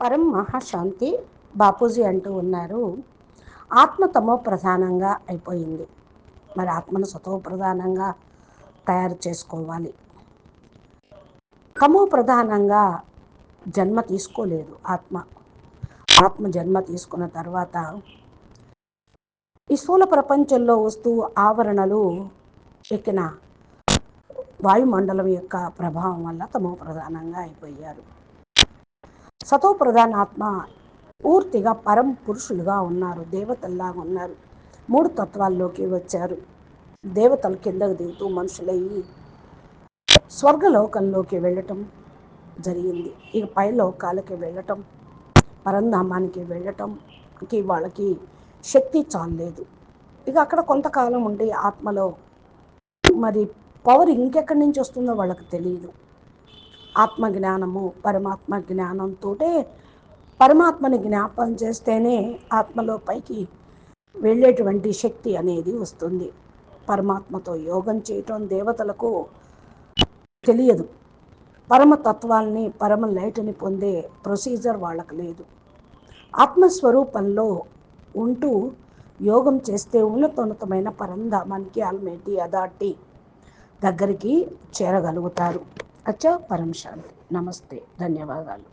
పరం మహాశాంతి బాపూజీ అంటూ ఉన్నారు. ఆత్మ తమో ప్రధానంగా అయిపోయింది. మరి ఆత్మను సతో ప్రధానంగా తయారు చేసుకోవాలి. తమో ప్రధానంగా జన్మ తీసుకోలేదు ఆత్మ. ఆత్మ జన్మ తీసుకున్న తర్వాత ఈ స్థూల ప్రపంచంలో వస్తూ ఆవరణలు ఎక్కిన వాయుమండలం యొక్క ప్రభావం వల్ల తమో ప్రధానంగా అయిపోయారు. సతో ప్రధాన ఆత్మ పూర్తిగా పరం పురుషులుగా ఉన్నారు దేవతల్లాగా ఉన్నారు. మూడు తత్వాల్లోకి వచ్చారు. దేవతలు కిందకు దిగుతూ మనుషులయ్యి స్వర్గలోకంలోకి వెళ్ళటం జరిగింది. ఇక పై లోకాలకి వెళ్ళటం పరంధామానికి వెళ్ళటంకి వాళ్ళకి శక్తి చాలలేదు. ఇక అక్కడ కొంతకాలం ఉండి ఆత్మలో మరి పవర్ ఇంకెక్కడి నుంచి వస్తుందో వాళ్ళకి తెలియదు ఆత్మ జ్ఞానము పరమాత్మ జ్ఞానంతో పరమాత్మని జ్ఞాపం చేస్తేనే ఆత్మలో పైకి వెళ్ళేటువంటి శక్తి అనేది వస్తుంది. పరమాత్మతో యోగం చేయటం దేవతలకు తెలియదు. పరమతత్వాల్ని పరమ లైట్ని పొందే ప్రొసీజర్ వాళ్ళకు లేదు. ఆత్మస్వరూపంలో ఉంటూ యోగం చేస్తే ఉన్నతోన్నతమైన పరంధామానికి అల్మేటి అదాటి దగ్గరికి చేరగలుగుతారు. అచ్చా పరం శాంతి. నమస్తే. ధన్యవాదాలు.